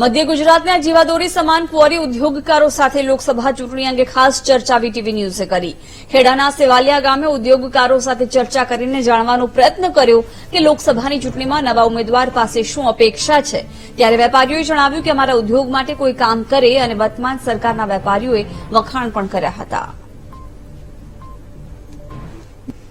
મધ્ય ગુજરાતના જીવાદોરી સમાન ક્વોરી ઉદ્યોગકારો સાથે લોકસભા ચૂંટણી અંગે ખાસ ચર્ચા વીટીવી ન્યૂઝે કરી. ખેડાના સેવાલિયા ગામે ઉદ્યોગકારો સાથે ચર્ચા કરીને જાણવાનો પ્રયત્ન કર્યો કે લોકસભાની ચૂંટણીમાં નવા ઉમેદવાર પાસે શું અપેક્ષા છે. ત્યારે વેપારીઓએ જણાવ્યું કે અમારા ઉદ્યોગ માટે કોઈ કામ કરે અને વર્તમાન સરકારના વેપારીઓએ વખાણ પણ કર્યા હતા.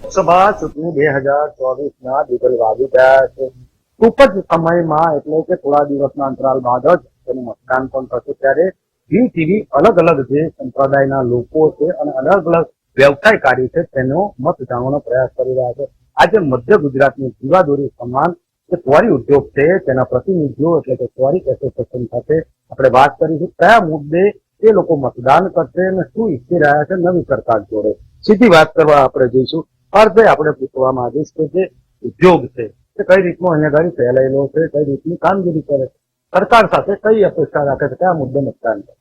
લોકસભા ચૂંટણી બે હજાર ચોવીસના ડિટેલ વાગી ગયા છે ટૂંક જ સમયમાં, એટલે કે થોડા દિવસના અંતરાલ બાદ જ તેનું મતદાન પણ થશે. ત્યારે જી ટીવી અલગ અલગ જે સંપ્રદાયના લોકો છે અને અલગ અલગ વ્યવસાયકારી છે, તેનો મત જાણવાનો પ્રયાસ કરી રહ્યા છે. આજે મધ્ય ગુજરાતની જીવાદોરી સમાન જે કુવારી ઉદ્યોગ છે, તેના પ્રતિનિધિઓ એટલે કે કુવારી એસોસિએશન સાથે આપણે વાત કરીશું. કયા મુદ્દે એ લોકો મતદાન કરશે અને શું ઈચ્છી રહ્યા છે, નવી સરકાર જોડે. સીધી વાત કરવા આપણે જઈશું. અર્થે આપણે પૂછવા માંગીશ કે જે ઉદ્યોગ છે તે કઈ રીતનો અહીંયા ઘડી ફેલાયેલો છે, કઈ રીતની કામગીરી કરે સરકાર સાથે કઈ અપેક્ષા રાખે છે? કયા મુદ્દે મતદાન કરે?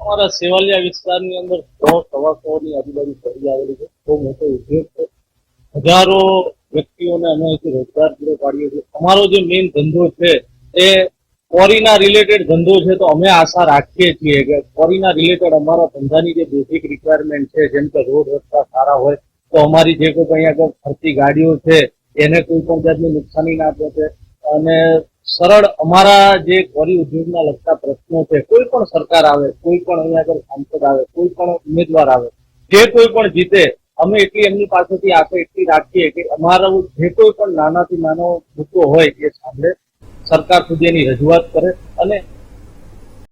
અમારા સેવાલિયા વિસ્તારની અંદર સો સવા સો ની આજુબાજુ ફરી આવેલી છે. બહુ મોટો ઉદ્યોગ છે. હજારો વ્યક્તિઓને અમે અહીંથી રોજગાર પૂરો પાડીએ છીએ. અમારો જે મેઇન ધંધો છે, એ કોરીના રિલેટેડ ધંધો છે, તો અમે આશા રાખીએ છીએ કે કોરીના રિલેટેડ અમારા ધંધાની જે બેઝિક રિક્વાયરમેન્ટ છે, જેમ કે રોડ રસ્તા સારા હોય, તો અમારી જે કોઈ અહીંયા આગળ ફરતી ગાડીઓ છે એને કોઈ પણ જાતની નુકસાની ના પહોંચે. અને સરળ અમારા જે કોરી ઉદ્યોગના લગતા પ્રશ્નો છે, કોઈ પણ સરકાર આવે, કોઈ પણ અહીંયા આગળ સાંસદ આવે, કોઈ પણ ઉમેદવાર આવે, જે કોઈ પણ જીતે, અમે એટલી એમની પાસેથી આશા એટલી રાખીએ કે અમારો જે કોઈ પણ નાનાથી નાનો મુદ્દો હોય એ સાંભળે. સરકાર સુધી એની રજૂઆત કરે અને